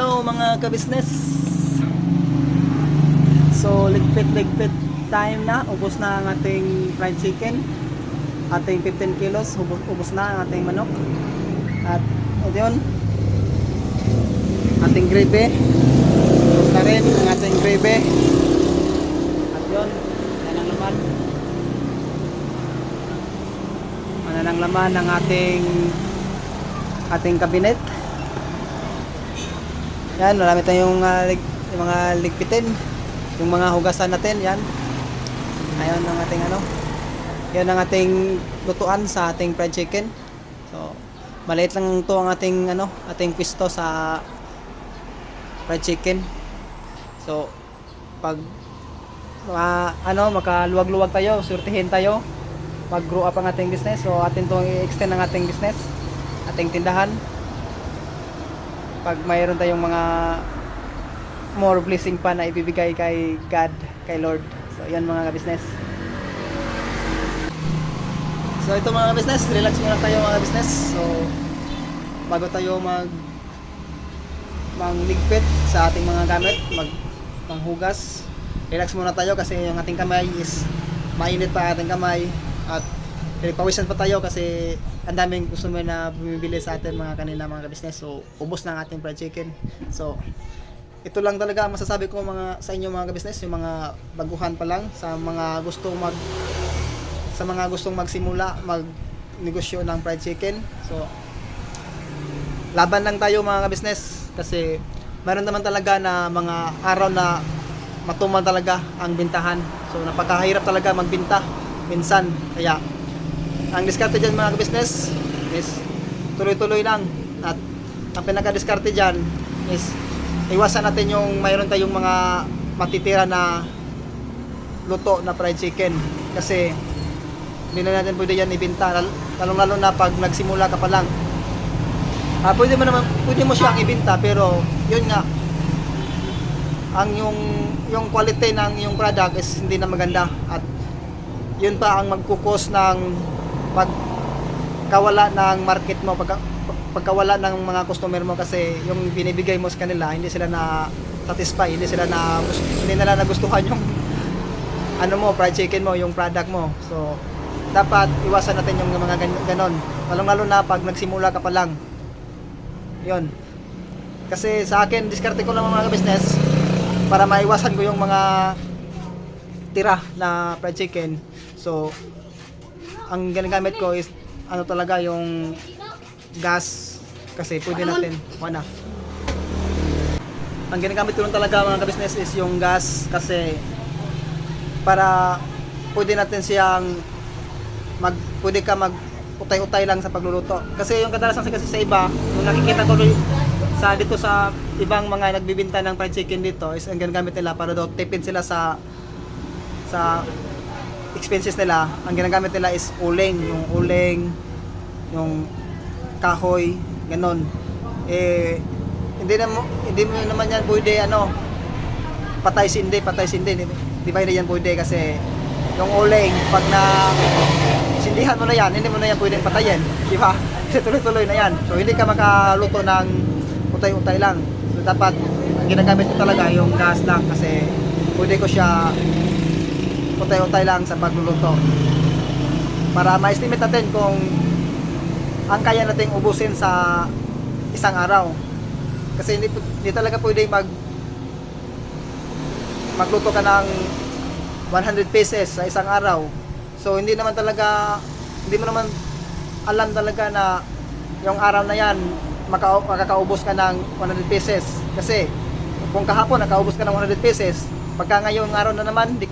Hello mga kabisnes So ligpit-ligpit time na. Ubos na ang ating fried chicken. Ating 15 kilos. Ubos, ubos na ang ating manok. At yun. Ating gravy Ubos na rin ang ating gravy At yun Yan ang laman. Ano ang laman ng ating Ating kabinet yan, marami tayong uh, lig, mga ligpitin. Yung mga hugasan natin, yan. Ayun ang ating ano. Yan ang ating lutuan sa ating fried chicken. So, maliit lang to ang ating ano, ating pwesto sa fried chicken. So, pag ma, ano, makaluwag-luwag tayo, surtihin tayo, mag-grow up ang ating business. So, atin tong i-extend ang ating business, ating tindahan pag mayroon tayong mga more blessing pa na ibibigay kay God, kay Lord. So, yan mga business. So, ito mga business, relax muna tayo mga business. So, bago tayo mag mangligpit sa ating mga gamit, mag manghugas, relax muna tayo kasi yung ating kamay is mainit pa ating kamay at pinagpawisan pa tayo kasi ang daming customer na bumibili sa atin mga kanila mga business so ubos na ang ating fried chicken. So ito lang talaga ang masasabi ko mga sa inyo mga business yung mga baguhan pa lang sa mga gustong mag sa mga gustong magsimula mag negosyo ng fried chicken. So laban lang tayo mga business kasi meron naman talaga na mga araw na matumal talaga ang bintahan. So napakahirap talaga magbinta minsan. Kaya ang diskarte dyan mga business is tuloy-tuloy lang. At ang pinaka-diskarte dyan is iwasan natin yung mayroon tayong mga matitira na luto na fried chicken. Kasi hindi na natin pwede yan ibinta lalong lalo na pag nagsimula ka pa lang. Ah, pwede mo naman pwede mo siyang ibinta pero yun nga ang yung yung quality ng yung product is hindi na maganda. At yun pa ang magkukos ng pagkawala ng market mo pagka, pagkawala ng mga customer mo kasi yung binibigay mo sa kanila hindi sila na satisfy hindi sila na hindi nila nagustuhan yung ano mo fried chicken mo yung product mo. So dapat iwasan natin yung mga gan- ganon. Lalong lalo na pag nagsimula ka pa lang. Yun. Kasi sa akin diskarte ko lang mga business para maiwasan ko yung mga tira na fried chicken. So ang ginagamit ko is ano talaga yung gas. Kasi pwede natin wala. Ang ginagamit ko lang talaga mga business is yung gas. Kasi para pwede natin siyang mag pwede ka mag utay-utay lang sa pagluluto. Kasi yung kadalasan kasi sa iba yung nakikita ko sa dito sa ibang mga nagbibinta ng fried chicken dito is ang ginagamit nila para daw tipid sila sa sa expenses nila, ang ginagamit nila is uling, yung uling, yung kahoy, ganon. Eh, hindi na hindi mo naman yan pwede ano, patay sindi, patay sindi. Di, ba hindi yan pwede kasi yung uling, pag na sindihan mo na yan, hindi mo na yan pwede patayin. Di ba? Kasi tuloy-tuloy na yan. So, hindi ka makaluto ng utay-utay lang. So, dapat, ginagamit ko talaga yung gas lang kasi pwede ko siya utay-utay lang sa pagluluto. Para ma-estimate natin kung ang kaya nating ubusin sa isang araw. Kasi hindi, hindi talaga pwede mag magluto ka ng 100 pieces sa isang araw. So hindi naman talaga hindi mo naman alam talaga na yung araw na yan maka, makakaubos ka ng 100 pieces. Kasi kung kahapon nakaubos ka ng 100 pieces, pagka ngayong araw na naman, di,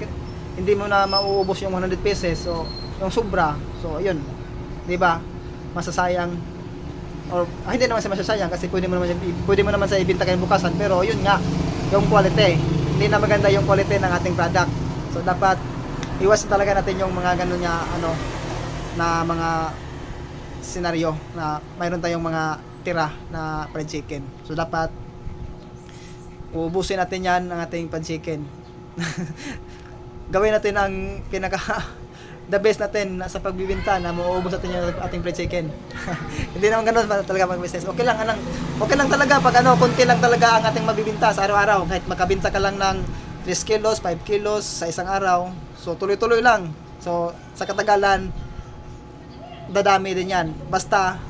hindi mo na mauubos yung 100 pieces. So, yung sobra. So, ayun. 'Di ba? Masasayang or ah, hindi naman sa masasayang kasi pwede mo naman pwede mo naman sa ibenta kayo bukasan pero yun nga yung quality hindi na maganda yung quality ng ating product so dapat iwasan talaga natin yung mga ganun niya ano na mga senaryo na mayroon tayong mga tira na fried chicken so dapat uubusin natin yan ang ating fried chicken gawin natin ang pinaka the best natin sa pagbibinta na mauubos natin yung ating fried chicken. Hindi naman ganun talaga mag business. Okay lang, anang, okay lang talaga pag ano, konti lang talaga ang ating mabibinta sa araw-araw. Kahit makabinta ka lang ng 3 kilos, 5 kilos sa isang araw. So tuloy-tuloy lang. So sa katagalan, dadami din yan. Basta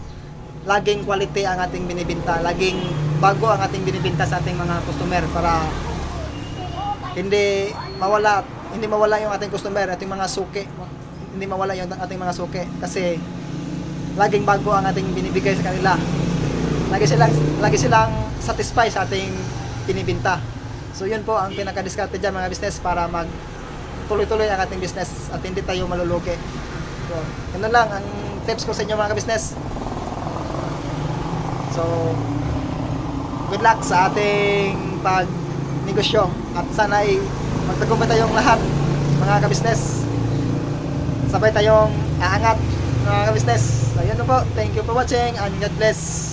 laging quality ang ating binibinta, laging bago ang ating binibinta sa ating mga customer para hindi mawala hindi mawala yung ating customer, ating mga suki. Hindi mawala yung ating mga suki kasi laging bago ang ating binibigay sa kanila. Lagi silang lagi silang satisfied sa ating binibinta. So yun po ang pinaka-discarte dyan mga business para mag tuloy-tuloy ang ating business at hindi tayo malulugi. So, ganun lang ang tips ko sa inyo mga business. So, good luck sa ating pag negosyo at sana ay magtagumpay tayong lahat mga kabisnes sabay tayong aangat mga kabisnes na po. Thank you for watching and God bless